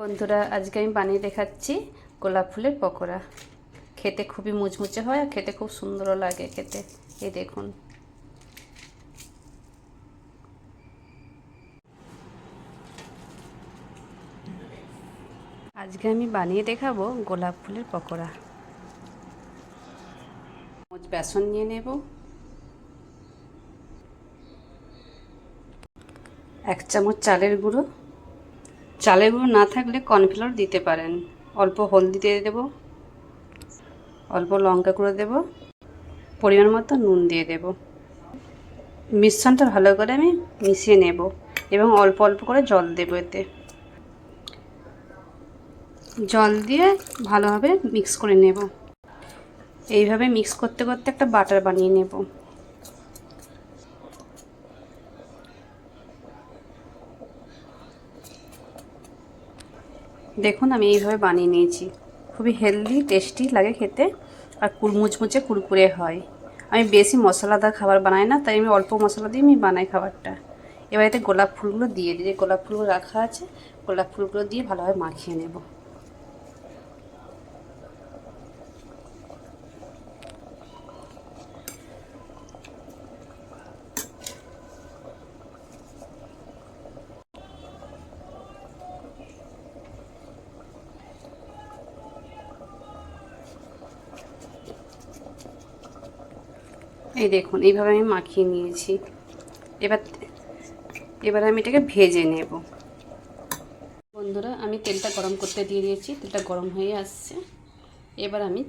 বন্ধুরা, আজকে আমি বানিয়ে দেখাচ্ছি গোলাপ ফুলের পকোড়া। খেতে খুবই মুচমুচে হয় আর খেতে খুব সুন্দরও লাগে খেতে। এই দেখুন। আজকে আমি বানিয়ে দেখাবো গোলাপ ফুলের পকোড়া। বেসন নিয়ে নেব। এক চামচ চালের গুঁড়ো। চালের গুঁড়ো না থাকলে কর্নফ্লাওয়ার দিতে পারেন। অল্প হলদি দিয়ে দেবো। অল্প লঙ্কা গুঁড়ো দেব। পরিমাণ মতো নুন দিয়ে দেব। মিশ্রণটা ভালো করে আমি মিশিয়ে নেব এবং অল্প অল্প করে জল দেবো এতে। জল দিয়ে ভালোভাবে মিক্স করে নেব। এইভাবে মিক্স করতে করতে একটা বাটার বানিয়ে নেব। দেখুন, আমি এইভাবে বানিয়ে নিয়েছি। খুবই হেলদি টেস্টি লাগে খেতে। আর কুড়মুচমুচে কুরকুরে হয়। আমি বেশি মশলাদার খাবার বানাই না, তাই আমি অল্প মশলা দিয়ে আমি বানাই খাবারটা। এবার এতে গোলাপ ফুলগুলো দিয়ে দিই। যে গোলাপ ফুলগুলো রাখা আছে, গোলাপ ফুলগুলো দিয়ে ভালোভাবে মাখিয়ে নেব। এই দেখুন, এইভাবে আমি মাখিয়ে নিয়েছি। এবার এবার আমি এটাকে ভেজে নেব। বন্ধুরা, আমি তেলটা গরম করতে দিয়ে দিয়েছি, তেলটা গরম হয়ে আসছে। এবার আমি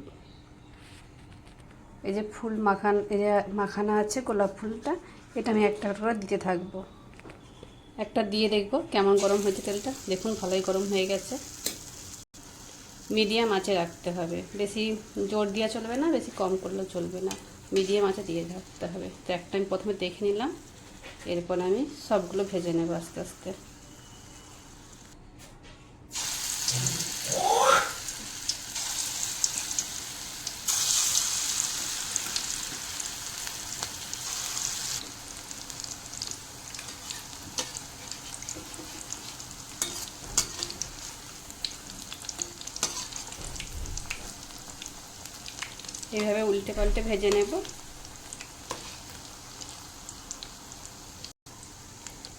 এই যে ফুল মাখান এই যে মাখানা আছে, গোলাপ ফুলটা, এটা আমি একটা করে দিতে থাকব। একটা দিয়ে দেখব কেমন গরম হয়েছে তেলটা। দেখুন, ভালোই গরম হয়ে গেছে। মিডিয়াম আঁচে রাখতে হবে। বেশি জোর দেওয়া চলবে না, বেশি কম করলেও চলবে না। মিডিয়াম আছে, দিয়ে রাখতে হবে। তো একটা আমি প্রথমে দেখে নিলাম, এরপর আমি সবগুলো ভেজে নেব আস্তে আস্তে। এইভাবে উল্টে পাল্টে ভেজে নেব।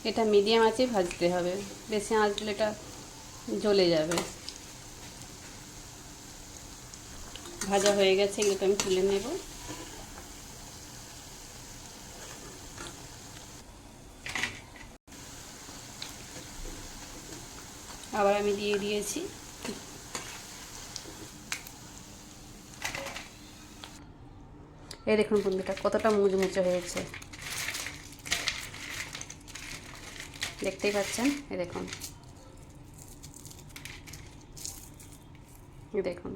এটা মিডিয়াম আঁচে ভাজতে হবে। বেশি আঁচ দিলে এটা জ্বলে যাবে। ভাজা হয়ে গেছে, এগুলোকে আমি তুলে নেব। আবার আমি দিয়ে দিয়েছি। এই দেখুন বন্ধুটা কতটা মুচমুচে হয়েছে। দেখতেই পাচ্ছেন? এই দেখুন। দেখুন।